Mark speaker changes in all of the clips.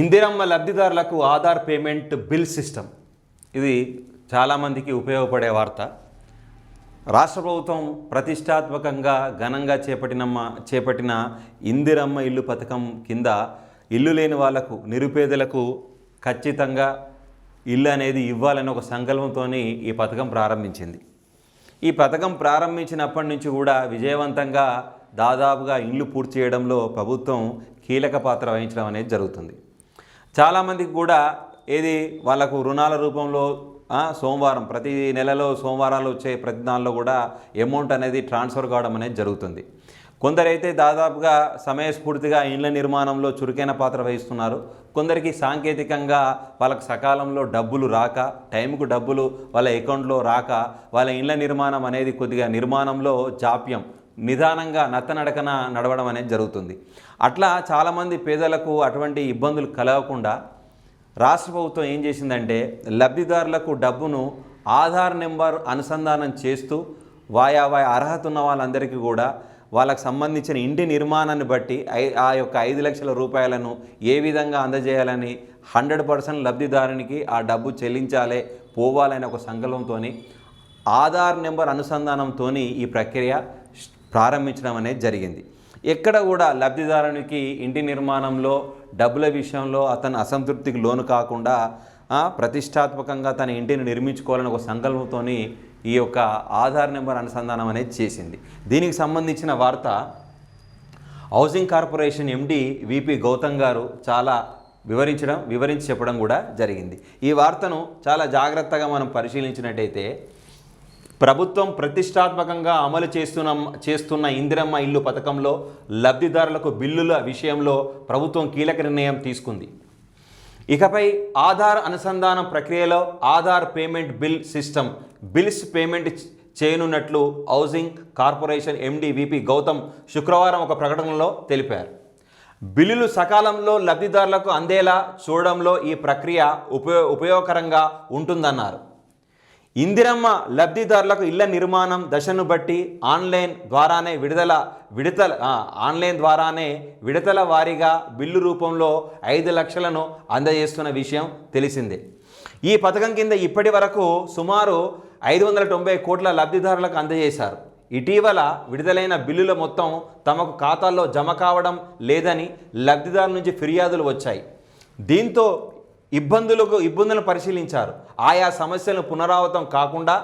Speaker 1: ఇందిరమ్మ లబ్ధిదారులకు Aadhaar payment bill system. ఇది చాలామందికి ఉపయోగపడే వార్త. రాష్ట్ర ప్రభుత్వం ప్రతిష్టాత్మకంగా ఘనంగా చేపట్టినమ్మ చేపట్టిన ఇందిరమ్మ ఇల్లు పథకం కింద ఇల్లు లేని వాళ్ళకు నిరుపేదలకు ఖచ్చితంగా ఇల్లు అనేది ఇవ్వాలని ఒక సంకల్పంతో ఈ పథకం ప్రారంభించింది. ఈ పథకం ప్రారంభించినప్పటి నుంచి కూడా విజయవంతంగా దాదాపుగా ఇల్లు పూర్తి చేయడంలో ప్రభుత్వం కీలక పాత్ర వహించడం అనేది జరుగుతుంది. చాలామందికి కూడా ఏది వాళ్ళకు రుణాల రూపంలో సోమవారం ప్రతి నెలలో సోమవారాలు వచ్చే ప్రతి దానిలో కూడా అమౌంట్ అనేది ట్రాన్స్ఫర్ కావడం అనేది జరుగుతుంది. కొందరైతే దాదాపుగా సమయస్ఫూర్తిగా ఇండ్ల నిర్మాణంలో చురుకైన పాత్ర వహిస్తున్నారు. కొందరికి సాంకేతికంగా వాళ్ళకి సకాలంలో డబ్బులు రాక టైంకు డబ్బులు వాళ్ళ అకౌంట్లో రాక వాళ్ళ ఇండ్ల నిర్మాణం అనేది కొద్దిగా నిర్మాణంలో జాప్యం నిదానంగా నత్తనడకన నడవడం అనేది జరుగుతుంది. అట్లా చాలామంది పేదలకు అటువంటి ఇబ్బందులు కలగకుండా రాష్ట్ర ప్రభుత్వం ఏం చేసిందంటే లబ్ధిదారులకు డబ్బును ఆధార్ నెంబర్ అనుసంధానం చేస్తూ వాయా వాయా అర్హత ఉన్న వాళ్ళందరికీ కూడా వాళ్ళకు సంబంధించిన ఇంటి నిర్మాణాన్ని బట్టి ఐ- ఆ యొక్క ఐదు లక్షల రూపాయలను ఏ విధంగా అందజేయాలని హండ్రెడ్ పర్సెంట్ లబ్ధిదారునికి ఆ డబ్బు చెల్లించాలే పోవాలనే ఒక సంకల్పంతో ఆధార్ నెంబర్ అనుసంధానంతో ఈ ప్రక్రియ ప్రారంభించడం అనేది జరిగింది. ఎక్కడ కూడా లబ్ధిదారునికి ఇంటి నిర్మాణంలో డబ్బుల విషయంలో అతను అసంతృప్తికి లోను కాకుండా ప్రతిష్టాత్మకంగా తన ఇంటిని నిర్మించుకోవాలని ఒక సంకల్పంతో ఈ యొక్క ఆధార్ నెంబర్ అనుసంధానం అనేది చేసింది. దీనికి సంబంధించిన వార్త housing corporation MD VP Gautam గారు చాలా వివరించడం వివరించి చెప్పడం కూడా జరిగింది. ఈ వార్తను చాలా జాగ్రత్తగా మనం పరిశీలించినట్టయితే ప్రభుత్వం ప్రతిష్టాత్మకంగా అమలు చేస్తున్న చేస్తున్న ఇందిరమ్మ ఇల్లు పథకంలో లబ్ధిదారులకు బిల్లుల విషయంలో ప్రభుత్వం కీలక నిర్ణయం తీసుకుంది. ఇకపై ఆధార్ అనుసంధానం ప్రక్రియలో Aadhaar payment bill system bills payment చేయనున్నట్లు housing corporation MD VP Gautam శుక్రవారం ఒక ప్రకటనలో తెలిపారు. బిల్లులు సకాలంలో లబ్ధిదారులకు అందేలా చూడడంలో ఈ ప్రక్రియ ఉపయో ఉపయోగకరంగా ఉంటుందన్నారు. ఇందిరమ్మ లబ్ధిదారులకు ఇళ్ళ నిర్మాణం దశను బట్టి ఆన్లైన్ ద్వారానే విడుదల విడతల ఆన్లైన్ ద్వారానే విడతల వారీగా బిల్లు రూపంలో ఐదు లక్షలను అందజేస్తున్న విషయం తెలిసిందే. ఈ పథకం కింద ఇప్పటి వరకు సుమారు ఐదు వందల తొంభై కోట్ల లబ్ధిదారులకు అందజేశారు. ఇటీవల విడుదలైన బిల్లుల మొత్తం తమకు ఖాతాల్లో జమ కావడం లేదని లబ్ధిదారుల నుంచి ఫిర్యాదులు వచ్చాయి. దీంతో ఇబ్బందులకు ఇబ్బందులను పరిశీలించారు. ఆయా సమస్యలను పునరావృతం కాకుండా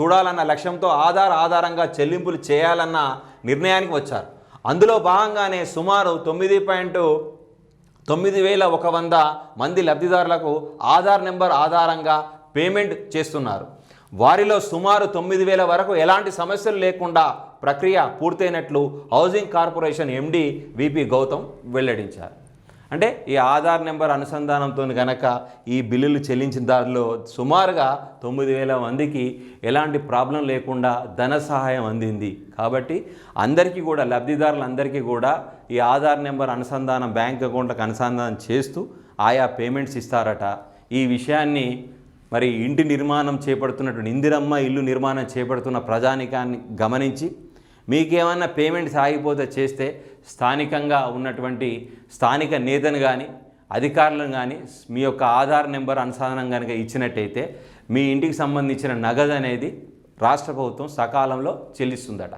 Speaker 1: చూడాలన్న లక్ష్యంతో ఆధార్ ఆధారంగా చెల్లింపులు చేయాలన్న నిర్ణయానికి వచ్చారు. అందులో భాగంగానే సుమారు తొమ్మిది పాయింట్ తొమ్మిది వేల ఒక వంద మంది లబ్ధిదారులకు ఆధార్ నెంబర్ ఆధారంగా పేమెంట్ చేస్తున్నారు. వారిలో సుమారు తొమ్మిది వేల వరకు ఎలాంటి సమస్యలు లేకుండా ప్రక్రియ పూర్తయినట్లు housing corporation MD VP Gautam వెల్లడించారు. అంటే ఈ ఆధార్ నెంబర్ అనుసంధానంతో గనక ఈ బిల్లులు చెల్లించిన దారిలో సుమారుగా తొమ్మిది వేల మందికి ఎలాంటి ప్రాబ్లం లేకుండా ధన సహాయం అందింది. కాబట్టి అందరికీ కూడా లబ్ధిదారులందరికీ కూడా ఈ ఆధార్ నెంబర్ అనుసంధానం బ్యాంక్ అకౌంట్లకు అనుసంధానం చేస్తూ ఆయా పేమెంట్స్ ఇస్తారట. ఈ విషయాన్ని మరి ఇంటి నిర్మాణం చేపడుతున్నటువంటి ఇందిరమ్మ ఇల్లు నిర్మాణం చేపడుతున్న ప్రజానికాన్ని గమనించి మీకేమన్నా పేమెంట్స్ ఆగిపోతే చేస్తే స్థానికంగా ఉన్నటువంటి స్థానిక నేతను కానీ అధికారులను కానీ మీ యొక్క ఆధార్ నెంబర్ అనుసంధానం కనుక ఇచ్చినట్టయితే మీ ఇంటికి సంబంధించిన నగదు అనేది రాష్ట్ర ప్రభుత్వం సకాలంలో చెల్లిస్తుందట.